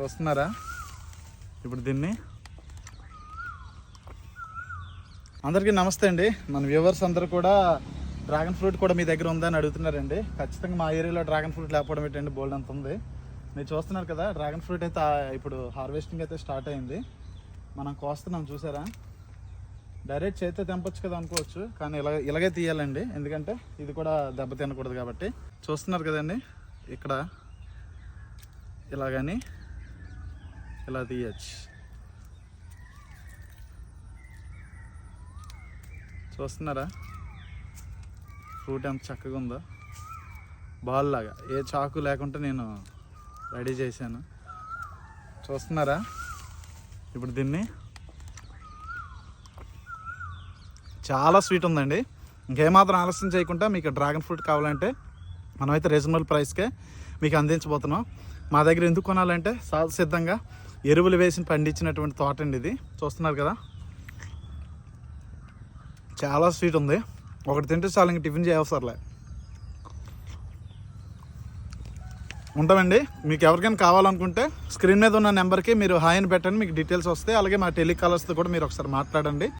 చూస్తున్నారా? ఇప్పుడు దీన్ని అందరికీ నమస్తే అండి. మన వ్యూవర్స్ అందరూ కూడా డ్రాగన్ ఫ్రూట్ కూడా మీ దగ్గర ఉందని అడుగుతున్నారండి. ఖచ్చితంగా మా ఏరియాలో డ్రాగన్ ఫ్రూట్ లేకపోవడం ఏంటండి బోల్డ్ అంత ఉంది. మీరు చూస్తున్నారు కదా డ్రాగన్ ఫ్రూట్ అయితే ఇప్పుడు హార్వెస్టింగ్ అయితే స్టార్ట్ అయింది. మనం కోస్తున్నాం చూసారా? డైరెక్ట్ చేతితో తెంపొచ్చు కదా అనుకోవచ్చు కానీ ఇలా ఇలాగే తీయాలండి. ఎందుకంటే ఇది కూడా దెబ్బ తినకూడదు కాబట్టి. చూస్తున్నారు కదండి ఇక్కడ ఇలాగని ఇలా తీయచ్చు? చూస్తున్నారా? ఫ్రూట్ ఎంత చక్కగా ఉందో? బాల్ లాగా ఏ చాకు లేకుండా నేను రెడీ చేశాను. చూస్తున్నారా? ఇప్పుడు దీన్ని చాలా స్వీట్ ఉందండి. ఇంకేమాత్రం ఆలస్యం చేయకుండా మీకు డ్రాగన్ ఫ్రూట్ కావాలంటే మనమైతే రీజనబుల్ ప్రైస్కే మీకు అందించబోతున్నాం. మా దగ్గర ఎందుకు కొనాలంటే సిద్ధంగా ఎరువులు వేసి పండించినటువంటి తోట అండి ఇది. చూస్తున్నారు కదా? చాలా స్వీట్ ఉంది. ఒకటి తింటే చాలు ఇంక టిఫిన్ చేయవసరలే ఉంటామండి. మీకు ఎవరికైనా కావాలనుకుంటే స్క్రీన్ మీద ఉన్న నెంబర్కి మీరు హాయ్ అని పెట్టండి. మీకు డీటెయిల్స్ వస్తాయి. అలాగే మా టెలికాలర్స్తో కూడా మీరు ఒకసారి మాట్లాడండి.